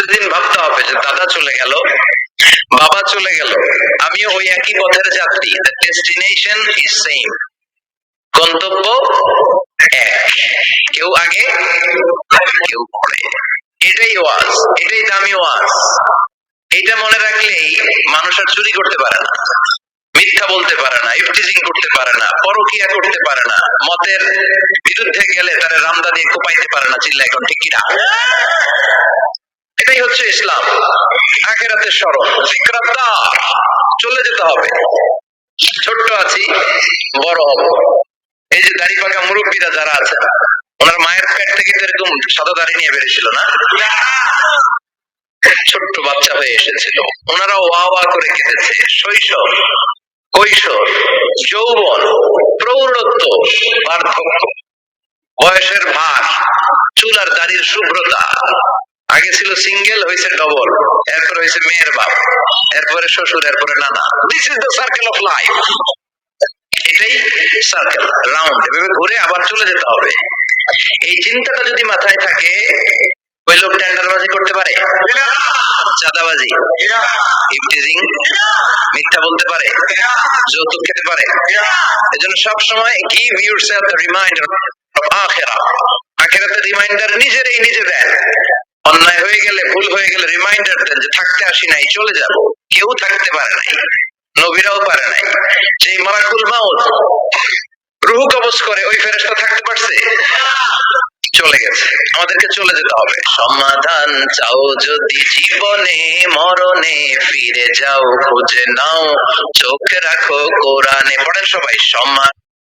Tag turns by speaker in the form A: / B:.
A: প্রতিদিন ভাবতে হবে যে দাদা চলে গেল, বাবা চলে গেল। আমিও ওই একই পথের যাত্রী। দ্য ডেস্টিনেশন ইজ সেম গন্তব্য এক। কেউ আগে, কেউ পরে। এটাই ওয়াজ, এটাই দামি ওয়াজ। এটা মনে রাখলেই মানুষ আর চুরি করতে পারে না। মিথ্যা বলতে পারে না, ইফটিজিং করতে পারে না, পরকিয়া করতে পারে না। মতের বিরুদ্ধে গেলে তারা রামদা দিয়ে কোপাইতে পারে না চিল্লা এখন, ঠিক কিনা? এটাই হচ্ছে ইসলাম। আখেরাতের স্মরণ। ফিকরাত্তা চলে যেতে হবে। ছোট্ট আছি, বড় হব। এই যে দাড়ি পাকা মুরব্বীরা যারা আছে ওনার মায়ের পেট থেকে তো এরকম সাদা দাড়ি নিয়ে বেরিয়েছিল না? ছোট্ট বাচ্চা হয়ে এসেছিল। ওনারা ওয়া ওয়া করে কেঁদেছে। শৈশব, কৈশোর, যৌবন, প্রৌঢ়ত্ব, বার্ধক্য, বয়সের ভার, চুল আর দাড়ির শুভ্রতা। আগে ছিল সিঙ্গেল হয়েছে ডবল এরপর হয়েছে মেয়ের বাপ, এরপরে শ্বশুর, এরপরে নানা। This is the circle of life এটাই সার্কেল রাউন্ড এভাবে ঘুরে আবার চলে যেতে হবে। এই চিন্তাটা যদি মাথায় থাকে, ওই লোক টেন্ডারবাজি করতে পারে? চাঁদাবাজি, ইফটিজিং, মিথ্যা বলতে পারে, যৌতুক খেতে পারে। এজন্য সব সময় গিভ ইউরসেলফ দ্য রিমাইন্ডার আখিরা আখিরাতের রিমাইন্ডার নিজেরই নিজে দেন। অন্যায় হয়ে গেলে, ভুল হয়ে গেলে রিমাইন্ডার দেন যে থাকতে আসি নাই, চলে যাব। কেউ থাকতে পারে নাই, নবীরাও পারে নাই। যে মারাকুল মাউত রুহু কবজ করে, ওই ফেরেশতা থাকতে পারছে? চলে গেছে। আমাদেরকে চলে যেতে হবে। সমাধান চাও যদি জীবনে, মরণে ফিরে যাও, খুঁজে নাও, চোখ রাখো কোরআনে। পড়েন সবাই, সমাধান